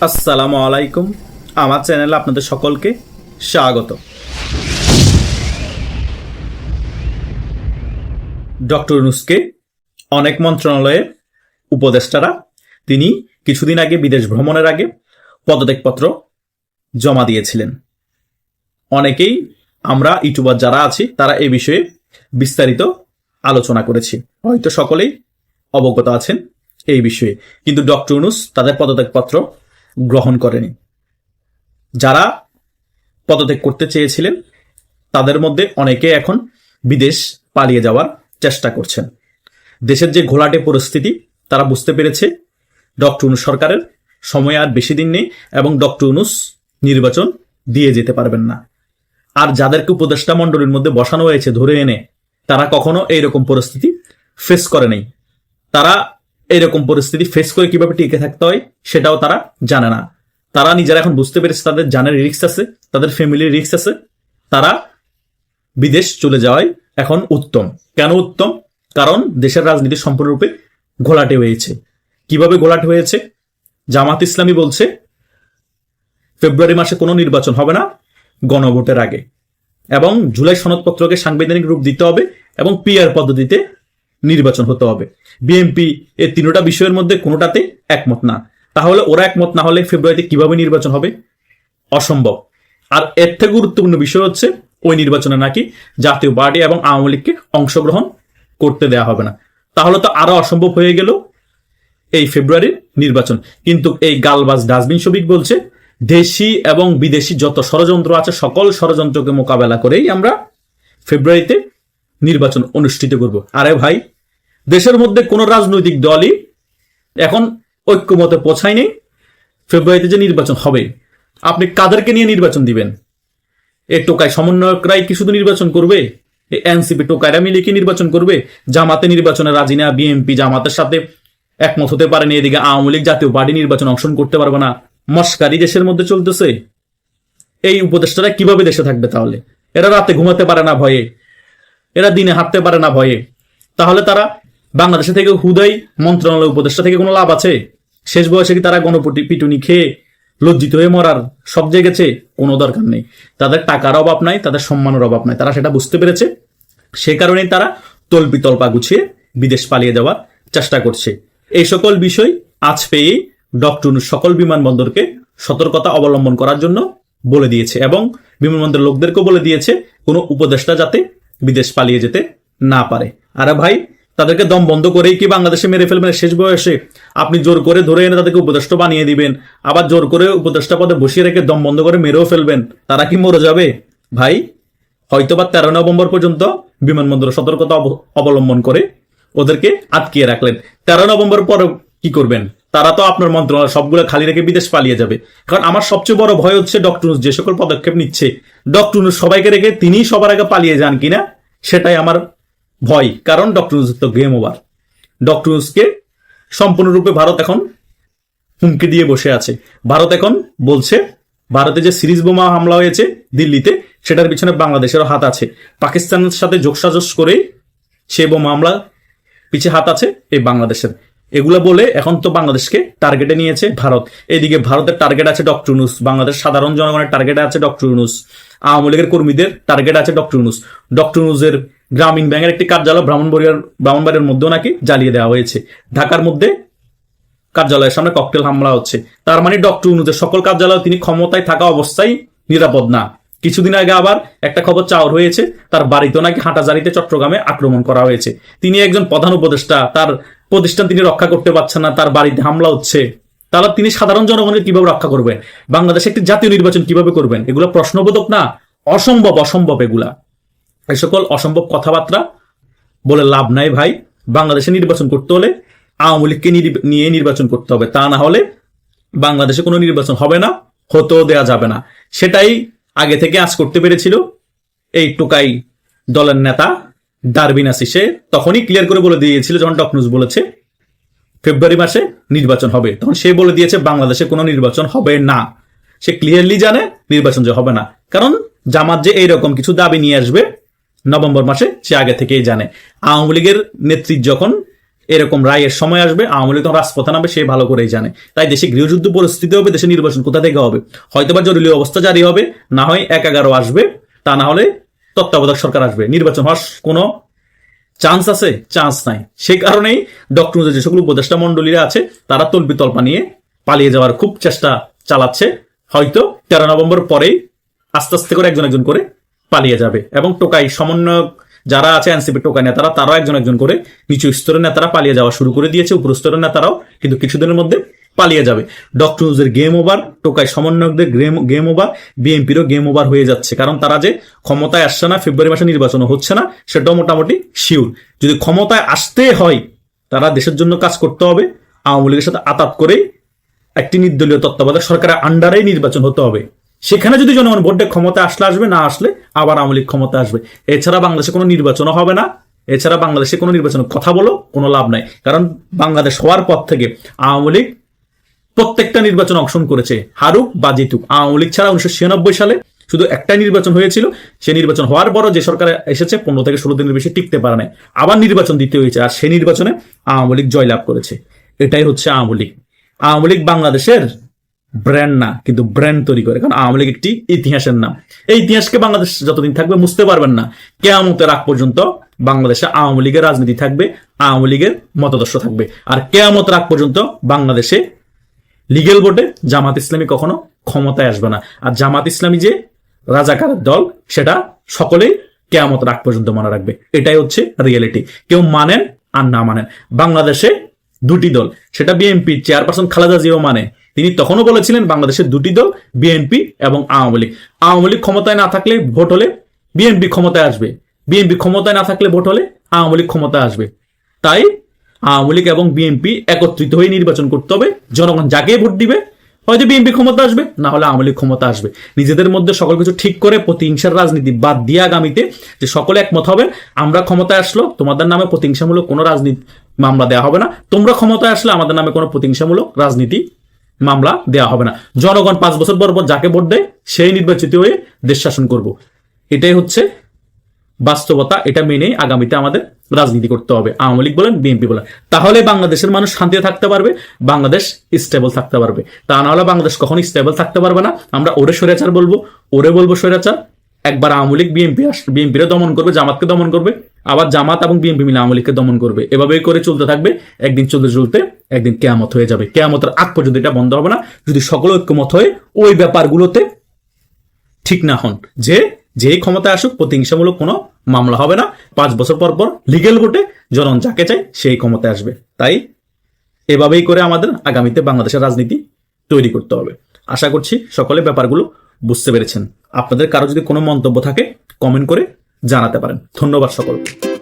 আসসালামু আলাইকুম। আমার চ্যানেলে আপনাদের সকলকে স্বাগত। ডক্টর নুসকে অনেক মন্ত্রণালয়ের উপদেষ্টারা, তিনি কিছুদিন আগে বিদেশ ভ্রমণের আগে পদত্যাগপত্র জমা দিয়েছিলেন। অনেকেই আমরা ইউটিউবার যারা আছি, তারা এ বিষয়ে বিস্তারিত আলোচনা করেছি। হয়তো সকলেই অবগত আছেন এই বিষয়ে। কিন্তু ডক্টর ইউনুস তাদের পদত্যাগপত্র গ্রহণ করেনি। যারা পদত্যাগ করতে চেয়েছিলেন, তাদের মধ্যে অনেকে এখন বিদেশ পালিয়ে যাওয়ার চেষ্টা করছেন। দেশের যে ঘোলাটে পরিস্থিতি, তারা বুঝতে পেরেছে, ডক্টর ইউনুস সরকারের সময় আর বেশি দিন নেই এবং ডক্টর ইউনুস নির্বাচন দিয়ে যেতে পারবেন না। আর যাদেরকে উপদেষ্টা মণ্ডলীর মধ্যে বসানো হয়েছে ধরে এনে, তারা কখনো এইরকম পরিস্থিতি ফেস করে নেই। তারা এরকম পরিস্থিতি ফেস করে কীভাবে টিকে থাকতে হয়, সেটাও তারা জানে না। তারা নিজেরা এখন বুঝতে পেরেছে তাদের জানের রিস্ক আছে, তাদের ফ্যামিলির রিস্ক আছে। তারা বিদেশ চলে যাওয়াই এখন উত্তম। কেন উত্তম? কারণ দেশের রাজনীতি সম্পূর্ণরূপে ঘোলাটে হয়েছে। কীভাবে ঘোলাটে হয়েছে? জামাত ইসলামী বলছে, ফেব্রুয়ারি মাসে কোনো নির্বাচন হবে না, গণভোটের আগে। এবং জুলাই সনদপত্রকে সাংবিধানিক রূপ দিতে হবে এবং পিআর পদ্ধতিতে নির্বাচন হতে হবে। বিএনপি এর তিনটা বিষয়ের মধ্যে কোনোটাতে একমত না। তাহলে ওরা একমত না হলে ফেব্রুয়ারিতে কীভাবে নির্বাচন হবে? অসম্ভব। আর এর থেকে গুরুত্বপূর্ণ বিষয় হচ্ছে, ওই নির্বাচনে নাকি জাতীয় পার্টি এবং আওয়ামী লীগকে অংশগ্রহণ করতে দেওয়া হবে না। তাহলে তো আরও অসম্ভব হয়ে গেল এই ফেব্রুয়ারির নির্বাচন। কিন্তু এই গালবাজ ডাস্টবিন শফিক বলছে, দেশি এবং বিদেশি যত ষড়যন্ত্র আছে, সকল ষড়যন্ত্রকে মোকাবেলা করেই আমরা ফেব্রুয়ারিতে নির্বাচন অনুষ্ঠিত করব। আরে ভাই, দেশের মধ্যে কোন রাজনৈতিক দলই এখন ঐক্যমতে পৌঁছায়নি। ফেব্রুয়ারিতে যে নির্বাচন হবে, আপনি কাদেরকে নিয়ে নির্বাচন দিবেন? এ টোকায় সমন্বয়করাই কি শুধু নির্বাচন করবে? এনসিপি টোকায়রা মিলে কি নির্বাচন করবে? জামাতে নির্বাচনে রাজি না, বিএনপি জামাতের সাথে একমত হতে পারেনি, এদিকে আওয়ামী লীগ জাতীয় পার্টি নির্বাচন অংশগ্রহণ করতে পারবে না। মস্কারি দেশের মধ্যে চলতেছে। এই উপদেষ্টারা কীভাবে দেশে থাকবে তাহলে? এরা রাতে ঘুমাতে পারে না ভয়ে। এরা দিনে হাঁটতে পারে না ভয়ে। তাহলে তারা বাংলাদেশে থেকে হুদাই মন্ত্রণালয় উপদেষ্টা থেকে কোনো লাভ আছে? শেষ বয়সে কি তারা গণপটি পিটুনি খেয়ে লজ্জিত হয়ে মরার সব জেগেছে? কোনো দরকার নেই। তাদের টাকার অভাব নাই, তাদের সম্মানের অভাব নাই। তারা সেটা বুঝতে পেরেছে। সে কারণেই তারা তল্পি তল্পা গুছিয়ে বিদেশ পালিয়ে যাওয়ার চেষ্টা করছে। এই সকল বিষয় আজ পেয়েই ডক্টর সকল বিমানবন্দরকে সতর্কতা অবলম্বন করার জন্য বলে দিয়েছে এবং বিমানবন্দরের লোকদেরকেও বলে দিয়েছে কোনো উপদেষ্টা যাতে বিদেশ পালিয়ে যেতে না পারে। আরে ভাই, তাদেরকে দম বন্ধ করেই কি বাংলাদেশে মেরে ফেলবেন শেষ বয়সে? আপনি জোর করে ধরে এনে তাদেরকে উপদেষ্টা বানিয়ে দিবেন, আবার জোর করে উপদেষ্টা পদে বসিয়ে রেখে দম বন্ধ করে মেরেও ফেলবেন, তারা কি মরে যাবে? ভাই, হয়তোবা তেরো নভেম্বর পর্যন্ত বিমানবন্দর সতর্কতা অব- অবলম্বন করে ওদেরকে আটকিয়ে রাখলেন। তেরো নভেম্বর পরে কি করবেন? তারা তো আপনার মন্ত্রণালয়, সবগুলো খালি রেখে বিদেশ পালিয়ে যাবে। কারণ আমার সবচেয়ে বড় ভয় হচ্ছে ডক্টর যে সকল পদক্ষেপ নিচ্ছে। ডক্টর সবাইকে রেখে তিনিই সবার আগে পালিয়ে যান কিনা, সেটাই আমার ভয়। কারণ ডক্টর তো গেম ওভার ডক্টর সম্পূর্ণরূপে ভারত এখন হুমকি দিয়ে বসে আছে। ভারত এখন বলছে, ভারতে যে সিরিজ বোমা হামলা হয়েছে দিল্লিতে, সেটার পিছনে বাংলাদেশেরও হাত আছে। পাকিস্তানের সাথে যোগসাজস করে সে বোমা হামলা পিছে হাত আছে এই বাংলাদেশের। এগুলো বলে এখন তো বাংলাদেশকে টার্গেটে নিয়েছে ভারত। এদিকে ভারতের টার্গেট আছে ডক্টর ইউনুস বাংলাদেশ সাধারণ জনগণের টার্গেট আছে ডক্টর ইউনুস, আওয়ামী লীগের কর্মীদের টার্গেট আছে ডক্টর ইউনুস। ডক্টর ইউনুসের গ্রামীণ ব্যাংকের একটি কার্যালয় ব্রাহ্মণবাড়িয়ার ব্রাহ্মণবাড়িয়ার মধ্যেও নাকি জ্বালিয়ে দেওয়া হয়েছে। ঢাকার মধ্যে কার্যালয়ের সামনে ককটেল হামলা হচ্ছে। তার মানে ডক্টর ইউনুসের সকল কার্যালয় তিনি ক্ষমতায় থাকা অবস্থায় নিরাপদ না। কিছুদিন আগে আবার একটা খবর চাওয়ার হয়েছে, তার বাড়িতে নাকি হাঁটাজারিতে চট্টগ্রামে আক্রমণ করা হয়েছে। তিনি একজন প্রধান উপদেষ্টা, তার প্রতিষ্ঠান তিনি রক্ষা করতে পারছেন না, তার বাড়িতে হামলা হচ্ছে। তাহলে তিনি সাধারণ জনগণের কীভাবে রক্ষা করবেন বাংলাদেশে একটি জাতীয় নির্বাচন কীভাবে করবেন? এগুলো প্রশ্নবোধক না? অসম্ভব অসম্ভব এগুলা। এই সকল অসম্ভব কথাবার্তা বলে লাভ নাই ভাই। বাংলাদেশে নির্বাচন করতে হলে আওয়ামী লীগকে নিয়ে নির্বাচন করতে হবে। তা না হলে বাংলাদেশে কোনো নির্বাচন হবে না, হতেও দেয়া যাবে না। সেটাই আগে থেকে আজ করতে পেরেছিল এই টোকাই দলের নেতা ডারবিন আসি সে তখনই ক্লিয়ার করে বলে দিয়েছিল, যখন ডকনুস বলেছে, ফেব্রুয়ারি মাসে নির্বাচন হবে। তখন সে বলে দিয়েছে, বাংলাদেশে কোনো নির্বাচন হবে না। সে ক্লিয়ারলি জানে, নির্বাচন যে হবে না। কারণ জামাত যে এইরকম কিছু দাবি নিয়ে আসবে, নভেম্বর মাসে সে আগে থেকেই জানে। আওয়ামী লীগের নেত্রী যখন এরকম রায়ের সময় আসবে, আওয়ামী লীগ তখন রাজপথে নামবে, সে ভালো করেই জানে। তাই দেশে গৃহযুদ্ধ পরিস্থিতি হবে, দেশে নির্বাচন কোথা থেকে হবে? হয়তোবা জরুরি অবস্থা জারি হবে, না হয় এক এগারো আসবে, তা না হলে তত্ত্বাবধায়ক সরকার আসবে। নির্বাচন হওয়ার কোনো চান্স আছে? চান্স নাই। সেই কারণেই ডক্টর যে সকল উপদেষ্টা মন্ডলীরা আছে, তারা তল্পি তল্পা নিয়ে পালিয়ে যাওয়ার খুব চেষ্টা চালাচ্ছে। হয়তো তেরো নভেম্বর পরেই আস্তে আস্তে করে একজন একজন করে পালিয়ে যাবে। এবং টোকাই সমন্বয়ক যারা আছে এনসিপি টোকাই নেতারা, তারাও একজন একজন করে নিচু স্তরের নেতারা পালিয়ে যাওয়া শুরু করে দিয়েছে উপর স্তরের নেতারাও। কিন্তু কিছুদিনের মধ্যে পালিয়ে যাবে। ডক্টর নিউজের গেম ওভার টোকাই সমন্বয়কদের গেম গেম ওভার বিএনপিরও গেম ওভার হয়ে যাচ্ছে। কারণ তারা যে ক্ষমতায় আসছে না ফেব্রুয়ারি মাসে নির্বাচন হচ্ছে না, সেটাও মোটামুটি শিওর যদি ক্ষমতায় আসতে হয়, তারা দেশের জন্য কাজ করতে হবে, আওয়ামী লীগের সাথে আতাত করেই একটি নির্দলীয় তত্ত্বাবধায়ক সরকারের আন্ডারেই নির্বাচন হতে হবে। সেখানে যদি জনগণ ভোট ক্ষমতা আসলে আসবে, না আসলে আবার আওয়ামী লীগ ক্ষমতা আসবে। এছাড়া বাংলাদেশে কোনো নির্বাচনও হবে না। এছাড়া বাংলাদেশে কোনো নির্বাচনের কথা বলো, কোনো লাভ নাই। কারণ বাংলাদেশ হওয়ার পর থেকে আওয়ামী লীগ প্রত্যেকটা নির্বাচন অংশগ্রহণ করেছে হারুক বা জিতুক। আওয়ামী লীগ ছাড়া উনিশশো ছিয়ানব্বই সালে শুধু একটাই নির্বাচন হয়েছিল। সেই নির্বাচন হওয়ার পরও যে সরকার এসেছে, পনেরো থেকে ষোলো দিনের বেশি টিকতে পারে নাই। আবার নির্বাচন দিতে হয়েছে আর সেই নির্বাচনে আওয়ামী লীগ জয়লাভ করেছে। এটাই হচ্ছে আওয়ামী লীগ। আওয়ামী লীগ বাংলাদেশের ব্র্যান্ড না, কিন্তু ব্র্যান্ড তৈরি করে। কারণ আওয়ামী লীগ একটি ইতিহাসের নাম। এই ইতিহাসকে বাংলাদেশ যতদিন থাকবে বুঝতে পারবেন না। কেয়ামতের আগ পর্যন্ত বাংলাদেশে আওয়ামী লীগের রাজনীতি থাকবে, আওয়ামী লীগের মতাদর্শ থাকবে। আর কেয়ামতের আগ পর্যন্ত বাংলাদেশে লিগেল ভোটে জামাত ইসলামী কখনো ক্ষমতায় আসবে না। আর জামাত ইসলামী যে রাজাকারের দল, সেটা সকলেই কেয়ামত রাগ পর্যন্ত মনে রাখবে। এটাই হচ্ছে রিয়েলিটি কেউ মানেন আর না মানেন। বাংলাদেশে দুটি দল, সেটা বিএনপি চেয়ারপারসন খালেদা জিয়াও মানে। তিনি তখনও বলেছিলেন বাংলাদেশের দুটি দল বিএনপি এবং আওয়ামী লীগ। আওয়ামী লীগ ক্ষমতায় না থাকলে ভোট হলে বিএনপি ক্ষমতায় আসবে। বিএনপি ক্ষমতায় না থাকলে ভোট হলে আওয়ামী লীগ ক্ষমতায় আসবে। তাই আওয়ামী লীগ এবং বিএনপি একত্রিত হয়ে নির্বাচন করতে হবে। জনগণ যাকে ভোট দিবে, হয়তো বিএনপি ক্ষমতা আসবে, না হলে আওয়ামী লীগ ক্ষমতা আসবে। নিজেদের মধ্যে সকল কিছু ঠিক করে প্রতিহিংসার রাজনীতি বাদ দিয়ে আগামীতে যে সকলে একমত হবে, আমরা ক্ষমতায় আসলো, তোমাদের নামে প্রতিহিংসামূলক কোনো রাজনীতি মামলা দেওয়া হবে না। তোমরা ক্ষমতায় আসলে আমাদের নামে কোনো প্রতিহিংসামূলক রাজনীতি মামলা দেওয়া হবে না। জনগণ পাঁচ বছর পর যাকে ভোট দেয়, সেই নির্বাচিত হয়ে দেশ শাসন করব। এটাই হচ্ছে বাস্তবতা এটা মেনে আগামীতে আমাদের রাজনীতি করতে হবে। আওয়ামী লীগ বলেন, বিএনপি বলেন। তাহলে বাংলাদেশের মানুষ শান্তিতে থাকতে পারবে, বাংলাদেশ স্টেবল থাকতে পারবে। তা না হলে বাংলাদেশ কখনো স্টেবল থাকতে পারবে না। আমরা ওরে স্বৈরাচার বলব, ওরে বলব স্বৈরাচার। একবার আওয়ামী লীগ বিএনপি বিএনপিরে দমন করবে, জামাতকে দমন করবে। আবার জামাত এবং বিএনপি মিলে আওয়ামী লীগকে দমন করবে। এভাবেই করে চলতে থাকবে। একদিন চলতে চলতে একদিন কেয়ামত হয়ে যাবে। কেয়ামতের আগ পর্যন্ত এটা বন্ধ হবে না। যদি সকল ঐক্যমত হয়ে ওই ব্যাপারগুলোতে ঠিক না হন, যে যেই ক্ষমতা আসুক, প্রতিহিংসামূলক কোনো মামলা হবে না। পাঁচ বছর পর পর লিগেল ভোটে জনন যাকে চাই সেই ক্ষমতায় আসবে। তাই এভাবেই করে আমাদের আগামীতে বাংলাদেশের রাজনীতি তৈরি করতে হবে। আশা করছি সকলে ব্যাপারগুলো বুঝতে পেরেছেন। আপনাদের কারও যদি কোনো মন্তব্য থাকে কমেন্ট করে জানাতে পারেন। ধন্যবাদ সকলকে।